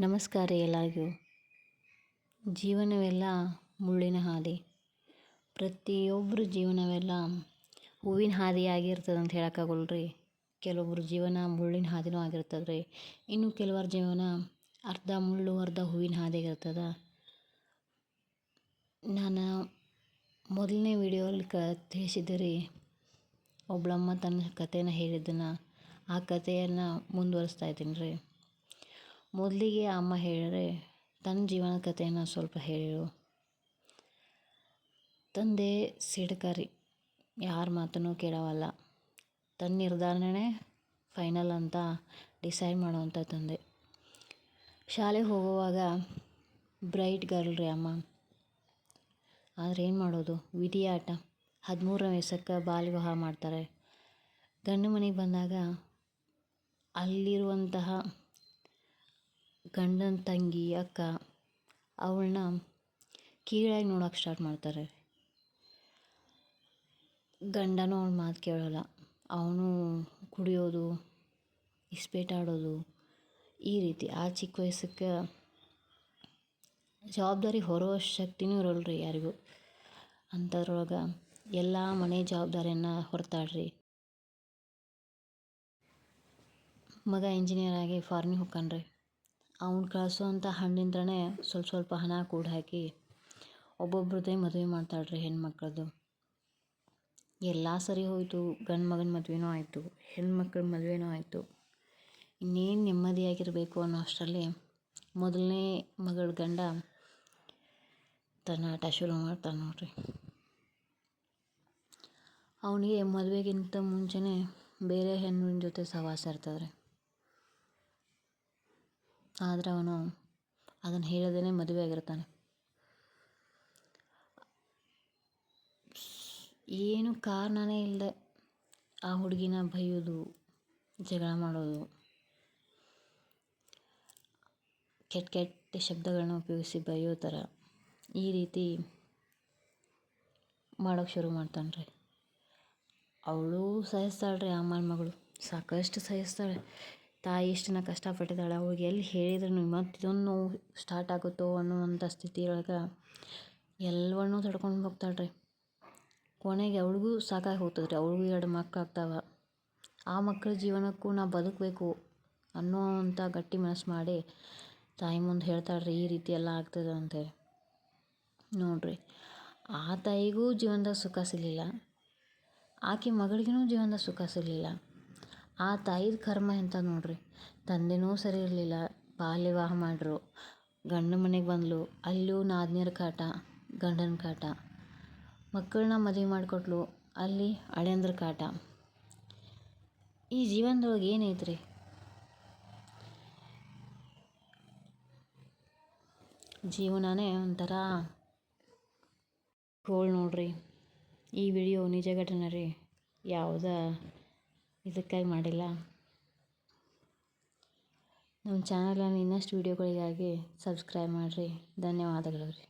ನಮಸ್ಕಾರ ಎಲ್ಲರಿಗೂ. ಜೀವನವೆಲ್ಲ ಮುಳ್ಳಿನ ಹಾದಿ. ಪ್ರತಿಯೊಬ್ಬರ ಜೀವನವೆಲ್ಲ ಹೂವಿನ ಹಾದಿ ಆಗಿರ್ತದೆ ಅಂತ ಹೇಳೋಕ್ಕಾಗಲ್ಲ ರೀ ಜೀವನ ಮುಳ್ಳಿನ ಹಾದಿನೂ ಆಗಿರ್ತದೆ ರೀ ಇನ್ನು ಕೆಲವರ ಜೀವನ ಅರ್ಧ ಮುಳ್ಳು, ಅರ್ಧ ಹೂವಿನ ಹಾದಿಯಾಗಿರ್ತದೆ ನಾನು ಮೊದಲನೇ ವಿಡಿಯೋಲಿ ಕ ತಿಳಿಸಿದ್ದೆ ರೀ ಒಬ್ಬಳಮ್ಮ ತನ್ನ ಕಥೆನ ಹೇಳಿದ್ದನ್ನು. ಆ ಕಥೆಯನ್ನು ಮುಂದುವರಿಸ್ತಾ ಇದ್ದೀನಿ ರೀ ಮೊದಲಿಗೆ ಅಮ್ಮ ಹೇಳಿದ್ರೆ, ತನ್ನ ಜೀವನ ಕಥೆಯನ್ನು ಸ್ವಲ್ಪ ಹೇಳು ತಂದೆ ಸಿಡ್ಕರಿ. ಯಾರ ಮಾತನ್ನು ಕೇಳೋವಲ್ಲ. ತನ್ನ ನಿರ್ಧಾರನೇ ಫೈನಲ್ ಅಂತ ಡಿಸೈಡ್ ಮಾಡುವಂಥ ತಂದೆ. ಶಾಲೆಗೆ ಹೋಗುವಾಗ ಬ್ರೈಟ್ ಗರ್ಲ್ ರೀ ಅಮ್ಮ. ಆದರೆ ಏನು ಮಾಡೋದು? ವಿಧಿಯಾಟ ಹದಿಮೂರನೇ ವಯಸ್ಸಕ್ಕೆ ಬಾಲ್ ವಿವಾಹ ಮಾಡ್ತಾರೆ. ಗಂಡು ಮನೆಗೆ ಬಂದಾಗ ಅಲ್ಲಿರುವಂತಹ ಗಂಡನ ತಂಗಿ, ಅಕ್ಕ, ಅವಳನ್ನ ಕೀಳಾಗಿ ನೋಡೋಕೆ ಸ್ಟಾರ್ಟ್ ಮಾಡ್ತಾರೆ. ಗಂಡನೂ ಅವ್ಳ ಮಾತು ಕೇಳೋಲ್ಲ. ಅವನು ಕುಡಿಯೋದು, ಇಸ್ಪೇಟ್ ಆಡೋದು, ಈ ರೀತಿ. ಆ ಚಿಕ್ಕ ವಯಸ್ಸಕ್ಕೆ ಜವಾಬ್ದಾರಿ ಹೊರೋ ಶಕ್ತಿನೂ ಇರೋಲ್ಲ ರೀ ಯಾರಿಗೂ. ಅಂಥದ್ರೊಳಗೆ ಎಲ್ಲ ಮನೆ ಜವಾಬ್ದಾರಿಯನ್ನು ಹೊರ್ತಾಳ್ರಿ. ಮಗ ಇಂಜಿನಿಯರ್ ಆಗಿ ಫಾರ್ಮಿಗೆ ಹೋಗ್ತಾನ್ರಿ ಅವ್ನು ಕಳಿಸೋವಂಥ ಹಣ್ಣಿಂದನೇ ಸ್ವಲ್ಪ ಸ್ವಲ್ಪ ಹಣ ಕೂಡ ಹಾಕಿ ಒಬ್ಬೊಬ್ರದ್ದೇ ಮದುವೆ ಮಾಡ್ತಾಳ್ರಿ ಹೆಣ್ಮಕ್ಳದ್ದು ಎಲ್ಲ ಸರಿ ಹೋಯಿತು, ಗಂಡು ಮಗನ ಮದುವೆನೂ ಆಯಿತು, ಹೆಣ್ಮಕ್ಳ ಮದುವೆನೂ ಆಯಿತು. ಇನ್ನೇನು ನೆಮ್ಮದಿಯಾಗಿರಬೇಕು ಅನ್ನೋ ಅಷ್ಟರಲ್ಲಿ ಮೊದಲನೇ ಮಗಳ ಗಂಡ ತನ್ನ ಆಟ ಶುರು ಮಾಡ್ತಾನೆ ನೋಡ್ರಿ. ಅವನಿಗೆ ಮದುವೆಗಿಂತ ಮುಂಚೆನೇ ಬೇರೆ ಹೆಣ್ಣಿನ ಜೊತೆ ಸಹವಾಸ ಇರ್ತದೆ ರೀ ಆದರೆ ಅವನು ಅದನ್ನು ಹೇಳದೇ ಮದುವೆ ಆಗಿರ್ತಾನೆ. ಏನು ಕಾರಣನೇ ಇಲ್ಲದೆ ಆ ಹುಡುಗಿನ ಬೈಯೋದು, ಜಗಳ ಮಾಡೋದು, ಕೆಟ್ಟ ಕೆಟ್ಟ ಶಬ್ದಗಳನ್ನ ಉಪಯೋಗಿಸಿ ಬೈಯೋ ಥರ ಈ ರೀತಿ ಮಾಡೋಕ್ಕೆ ಶುರು ಮಾಡ್ತಾನೆ ರೀ. ಅವಳು ಸಹಿಸ್ತಾಳೆ ರೀ ಅಮ್ಮನ ಮಗಳು. ಸಾಕಷ್ಟು ಸಹಿಸ್ತಾಳೆ. ತಾಯಿ ಇಷ್ಟನ್ನ ಕಷ್ಟಪಟ್ಟಿದ್ದಾಳೆ ಅವ್ಳಿಗೆ ಎಲ್ಲಿ ಹೇಳಿದ್ರು ಮತ್ತು ಇದೊಂದು ನೋವು ಸ್ಟಾರ್ಟ್ ಆಗುತ್ತೋ ಅನ್ನುವಂಥ ಸ್ಥಿತಿಯೊಳಗೆ ಎಲ್ಲವನ್ನೂ ತಡ್ಕೊಂಡು ಹೋಗ್ತಾಳೆ ರೀ ಕೊನೆಗೆ ಅವಳಿಗೂ ಸಾಕಾಗಿ ಹೋಗ್ತದೆ ರೀ ಅವಳಿಗೂ ಎರಡು ಮಕ್ಕಳಾಗ್ತಾವೆ. ಆ ಮಕ್ಕಳ ಜೀವನಕ್ಕೂ ನಾ ಬದುಕಬೇಕು ಅನ್ನೋವಂಥ ಗಟ್ಟಿ ಮನಸ್ಸು ಮಾಡಿ ತಾಯಿ ಮುಂದೆ ಹೇಳ್ತಾಳೆ ರೀ ಈ ರೀತಿ ಎಲ್ಲ ಆಗ್ತದೆ ಅಂತೇಳಿ ನೋಡಿರಿ, ಆ ತಾಯಿಗೂ ಜೀವನದಾಗ ಸುಖ ಸಿಗಲಿಲ್ಲ, ಆಕೆ ಮಗಳಿಗೂ ಜೀವನದಾಗ ಸುಖ ಸಿಗಲಿಲ್ಲ. ಆ ತಾಯಿದ ಕರ್ಮ ಎಂತ ನೋಡ್ರಿ? ತಂದೆನೂ ಸರಿ ಇರಲಿಲ್ಲ. ಬಾಲ್ಯ ವಿವಾಹ ಮಾಡ್ರು. ಗಂಡನ ಮನೆಗೆ ಬಂದಳು ಅಲ್ಲೂ ನಾದ್ನಿಯರ ಕಾಟ, ಗಂಡನ ಕಾಟ. ಮಕ್ಕಳನ್ನ ಮದುವೆ ಮಾಡಿಕೊಟ್ಲು. ಅಲ್ಲಿ ಅಳೆಂದ್ರ ಕಾಟ. ಈ ಜೀವನದೊಳಗೆ ಏನೈತ್ರಿ ಜೀವನನೇ ಒಂಥರ ಗೋಳ್ ನೋಡ್ರಿ. ಈ ವಿಡಿಯೋ ನಿಜ ಘಟನೆ ರೀ. ಯಾವುದೇ ಇದಕ್ಕಾಗಿ ಮಾಡಿಲ್ಲ. ನಮ್ಮ ಚಾನಲನ್ನು ಇನ್ನಷ್ಟು ವೀಡಿಯೋಗಳಿಗಾಗಿ ಸಬ್ಸ್ಕ್ರೈಬ್ ಮಾಡಿರಿ. ಧನ್ಯವಾದಗಳು ರೀ.